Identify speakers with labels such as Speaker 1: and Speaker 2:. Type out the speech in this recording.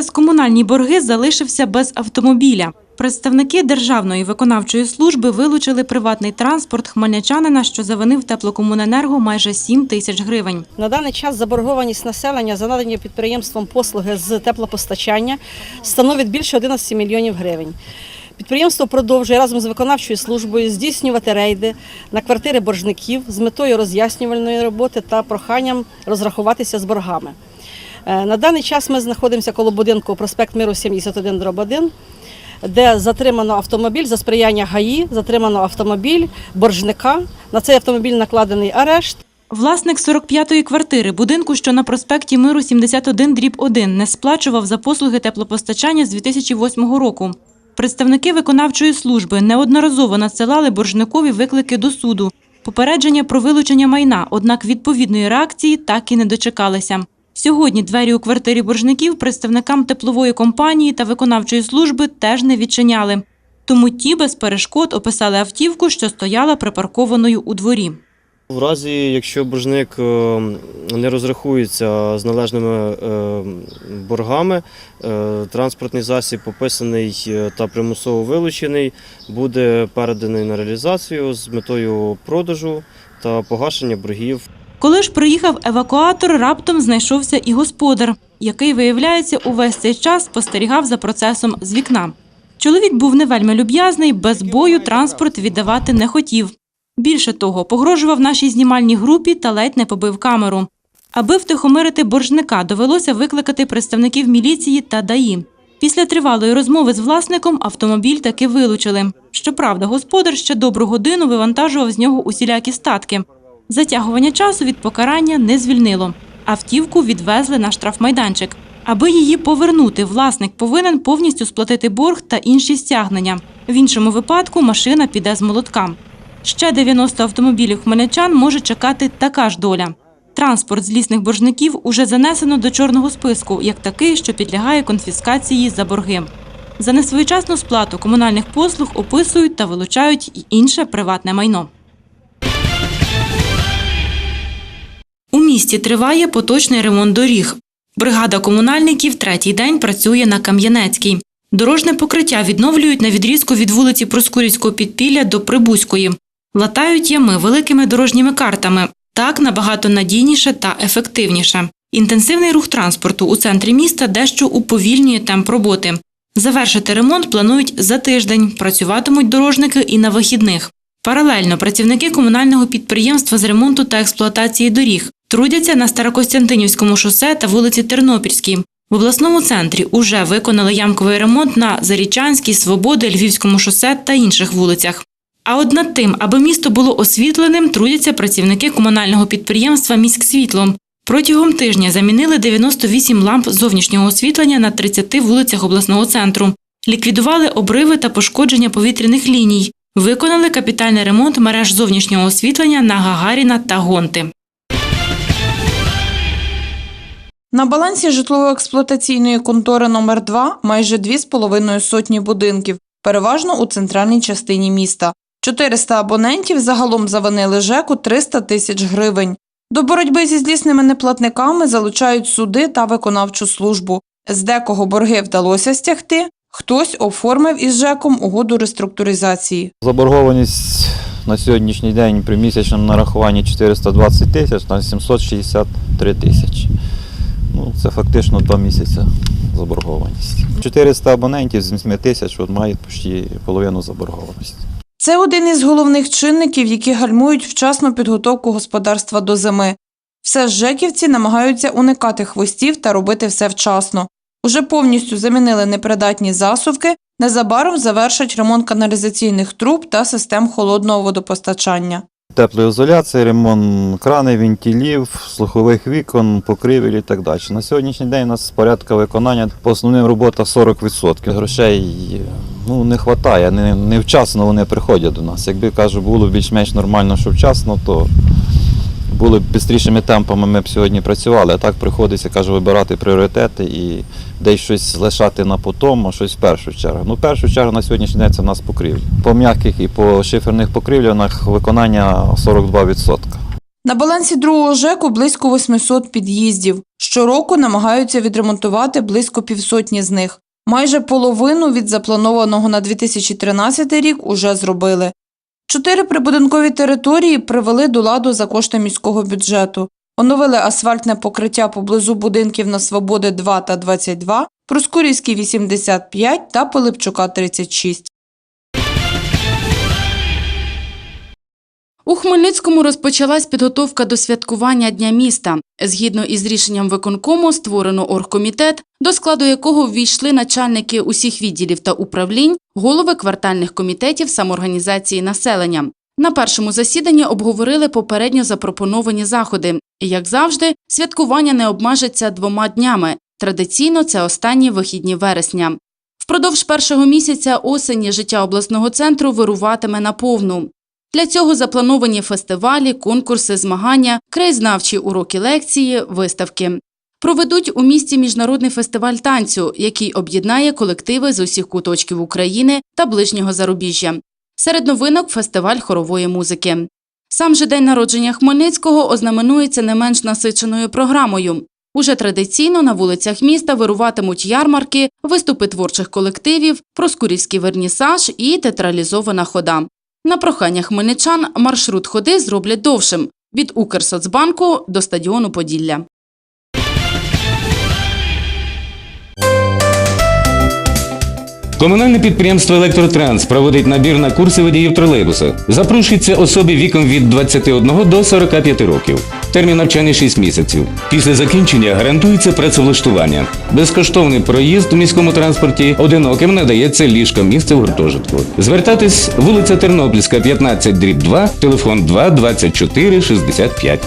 Speaker 1: через комунальні борги залишився без автомобіля. Представники Державної виконавчої служби вилучили приватний транспорт хмельничанина, що завинив теплокомуненерго майже 7 тисяч гривень.
Speaker 2: На даний час заборгованість населення за надані підприємством послуги з теплопостачання становить більше 11 мільйонів гривень. Підприємство продовжує разом з виконавчою службою здійснювати рейди на квартири боржників з метою роз'яснювальної роботи та проханням розрахуватися з боргами. Е, На даний час ми знаходимося коло будинку проспект Миру 71 дроб 1, де затримано автомобіль за сприяння ГАІ, затримано автомобіль боржника. На цей автомобіль накладений арешт.
Speaker 1: Власник 45-ї квартири будинку, що на проспекті Миру 71 дріб 1, не сплачував за послуги теплопостачання з 2008 року. Представники виконавчої служби неодноразово надсилали боржникові виклики до суду, попередження про вилучення майна, однак відповідної реакції так і не дочекалися. Сьогодні двері у квартирі боржників представникам теплової компанії та виконавчої служби теж не відчиняли. Тому ті без перешкод описали автівку, що стояла припаркованою у дворі.
Speaker 3: В разі, якщо боржник е, не розрахується з належними е, боргами, е, транспортний засіб описаний та примусово вилучений, буде переданий на реалізацію з метою продажу та погашення боргів.
Speaker 1: Коли ж приїхав евакуатор, раптом знайшовся і господар, який, виявляється, увесь цей час спостерігав за процесом з вікна. Чоловік був не вельми люб'язний, без бою транспорт віддавати не хотів. Більше того, погрожував нашій знімальній групі та ледь не побив камеру. Аби втихомирити боржника, довелося викликати представників міліції та ДАІ. Після тривалої розмови з власником автомобіль таки вилучили. Щоправда, господар ще добру годину вивантажував з нього усілякі статки. Затягування часу від покарання не звільнило. Автівку відвезли на штрафмайданчик. Аби її повернути, власник повинен повністю сплатити борг та інші стягнення. В іншому випадку машина піде з молотка. Ще 90 автомобілів хмельничан може чекати така ж доля. Транспорт злісних боржників уже занесено до чорного списку, як такий, що підлягає конфіскації за борги. За несвоєчасну сплату комунальних послуг описують та вилучають і інше приватне майно. Місті триває поточний ремонт доріг. Бригада комунальників третій день працює на Кам'янецькій. Дорожне покриття відновлюють на відрізку від вулиці Проскурівського підпілля до Прибузької. Латають ями великими дорожніми картами. Так набагато надійніше та ефективніше. Інтенсивний рух транспорту у центрі міста дещо уповільнює темп роботи. Завершити ремонт планують за тиждень. Працюватимуть дорожники і на вихідних. Паралельно працівники комунального підприємства з ремонту та експлуатації доріг трудяться на Старокостянтинівському шосе та вулиці Тернопільській. В обласному центрі уже виконали ямковий ремонт на Зарічанській, Свободи, Львівському шосе та інших вулицях. А от над тим, аби місто було освітленим, трудяться працівники комунального підприємства «Міськсвітло». Протягом тижня замінили 98 ламп зовнішнього освітлення на 30 вулицях обласного центру, ліквідували обриви та пошкодження повітряних ліній, виконали капітальний ремонт мереж зовнішнього освітлення на Гагаріна та Гонти.
Speaker 4: На балансі житлово-експлуатаційної контори номер 2 майже 2,5 сотні будинків, переважно у центральній частині міста. 400 абонентів загалом завинили ЖЕКу 300 тисяч гривень. До боротьби зі злісними неплатниками залучають суди та виконавчу службу. З декого борги вдалося стягти, хтось оформив із ЖЕКом угоду реструктуризації.
Speaker 5: Заборгованість на сьогоднішній день при місячному нарахуванні 420 тисяч на 763 тисячі. Ну, це фактично два місяці заборгованість. 400 абонентів з 8 тисяч мають почти половину заборгованості.
Speaker 4: Це один із головних чинників, які гальмують вчасну підготовку господарства до зими. Все ж жеківці намагаються уникати хвостів та робити все вчасно. Уже повністю замінили непридатні засувки, незабаром завершать ремонт каналізаційних труб та систем холодного водопостачання.
Speaker 5: Теплоізоляція, ремонт крани, вентилів, слухових вікон, покривель і так далі. На сьогоднішній день у нас порядка виконання по основним робота 40%. Грошей ну, не вистачає, не, не вчасно вони приходять до нас. Якби кажу, було більш-менш нормально, що вчасно, то були б швидшими темпами ми б сьогодні працювали. А так приходиться кажу, вибирати пріоритети і десь щось лишати на потом, а щось в першу чергу. Ну, в першу чергу на сьогоднішній день це в нас покрівлі. По м'яких і по шиферних покрівлянах виконання 42%.
Speaker 4: На балансі другого ЖЕКу близько 800 під'їздів. Щороку намагаються відремонтувати близько півсотні з них. Майже половину від запланованого на 2013 рік уже зробили. Чотири прибудинкові території привели до ладу за кошти міського бюджету. Оновили асфальтне покриття поблизу будинків на Свободи 2 та 22, Проскурівський 85 та Пилипчука 36.
Speaker 6: У Хмельницькому розпочалась підготовка до святкування Дня міста. Згідно із рішенням виконкому створено оргкомітет, до складу якого ввійшли начальники усіх відділів та управлінь, голови квартальних комітетів самоорганізації населення. На першому засіданні обговорили попередньо запропоновані заходи. Як завжди, святкування не обмежиться двома днями. Традиційно це останні вихідні вересня. Впродовж першого місяця осені життя обласного центру вируватиме наповну. Для цього заплановані фестивалі, конкурси, змагання, краєзнавчі уроки лекції, виставки. Проведуть у місті міжнародний фестиваль танцю, який об'єднає колективи з усіх куточків України та ближнього зарубіжжя. Серед новинок фестиваль хорової музики. Сам же день народження Хмельницького ознаменується не менш насиченою програмою. Уже традиційно на вулицях міста вируватимуть ярмарки, виступи творчих колективів, проскурівський вернісаж і театралізована хода. На прохання хмельничан маршрут ходи зроблять довшим – від Укрсоцбанку до стадіону Поділля.
Speaker 7: Комунальне підприємство Електротранс проводить набір на курси водіїв тролейбуса. Запрошуються особи віком від 21 до 45 років. Термін навчання 6 місяців. Після закінчення гарантується працевлаштування. Безкоштовний проїзд у міському транспорті одиноким надається ліжко місце в гуртожитку. Звертатись вулиця Тернопільська, 15 дріб 2, телефон 2 24 65.